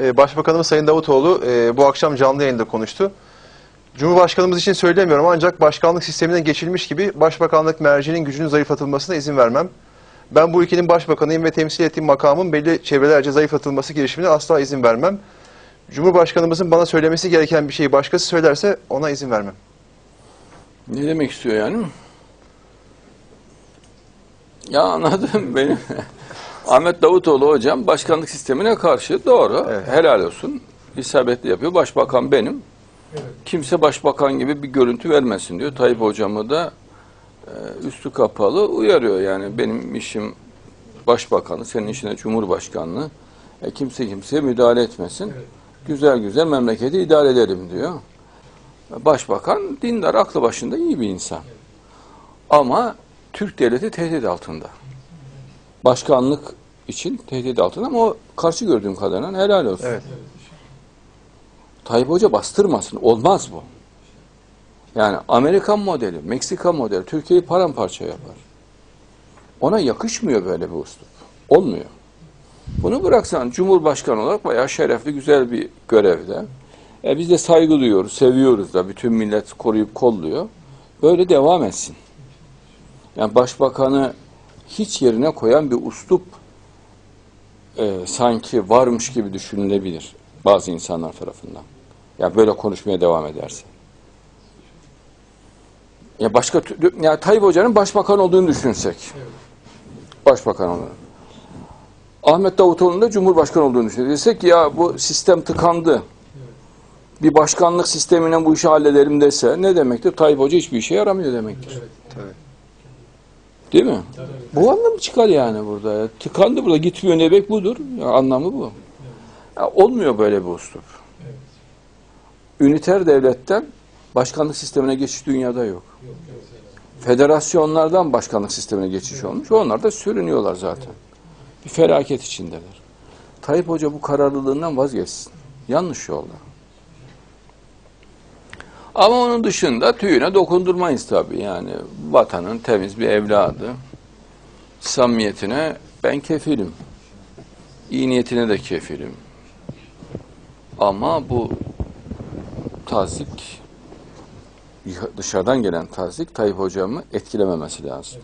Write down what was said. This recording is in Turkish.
Ee, Başbakanımız Sayın Davutoğlu e, bu akşam canlı yayında konuştu. Cumhurbaşkanımız için söylemiyorum ancak başkanlık sistemine geçilmiş gibi başbakanlık mercinin gücünün zayıflatılmasına izin vermem. Ben bu ülkenin başbakanıyım ve temsil ettiğim makamın belli çevrelerce zayıflatılması girişimine asla izin vermem. Cumhurbaşkanımızın bana söylemesi gereken bir şeyi başkası söylerse ona izin vermem. Ne demek istiyor yani? Ya anladım benim. Ahmet Davutoğlu hocam başkanlık sistemine karşı doğru. Evet. Helal olsun. İsabetli yapıyor. Başbakan benim. Kimse başbakan gibi bir görüntü vermesin diyor. Tayyip hocamı da e, üstü kapalı uyarıyor yani benim işim başbakanı, senin işine cumhurbaşkanlığı. E, kimse kimseye müdahale etmesin. Güzel güzel memleketi idare ederim diyor. Başbakan dindar, aklı başında iyi bir insan. Ama Türk devleti tehdit altında. Başkanlık için tehdit altında ama o karşı gördüğüm kadarıyla helal olsun. Evet. Tayyip Hoca bastırmasın. Olmaz bu. Yani Amerikan modeli, Meksika modeli Türkiye'yi paramparça yapar. Ona yakışmıyor böyle bir üslup. Olmuyor. Bunu bıraksan Cumhurbaşkanı olarak bayağı şerefli, güzel bir görevde. E biz de saygı duyuyoruz, seviyoruz da bütün millet koruyup kolluyor. Böyle devam etsin. Yani başbakanı hiç yerine koyan bir uslup e, sanki varmış gibi düşünülebilir bazı insanlar tarafından. Ya böyle konuşmaya devam ederse. Ya başka ya Tayyip Hoca'nın başbakan olduğunu düşünsek. Başbakan olduğunu. Ahmet Davutoğlu'nun da Cumhurbaşkanı olduğunu düşünsek. Desek ya bu sistem tıkandı. Bir başkanlık sistemine bu işi halledelim dese ne demektir? Tayyip Hoca hiçbir işe yaramıyor demektir. Tabii. Değil mi? Bu anlam çıkar yani burada. Tıkandı burada gitmiyor demek budur. Ya, anlamı bu. Ya, olmuyor böyle bir usluk. Üniter devletten başkanlık sistemine geçiş dünyada yok. Federasyonlardan başkanlık sistemine geçiş olmuş. Onlar da sürünüyorlar zaten. Bir felaket içindeler. Tayyip Hoca bu kararlılığından vazgeçsin. Yanlış yolda. Ama onun dışında tüyüne dokundurmayız tabii. Yani vatanın temiz bir evladı. Samimiyetine ben kefilim. İyi niyetine de kefilim. Ama bu tazik dışarıdan gelen tazik Tayyip hocamı etkilememesi lazım.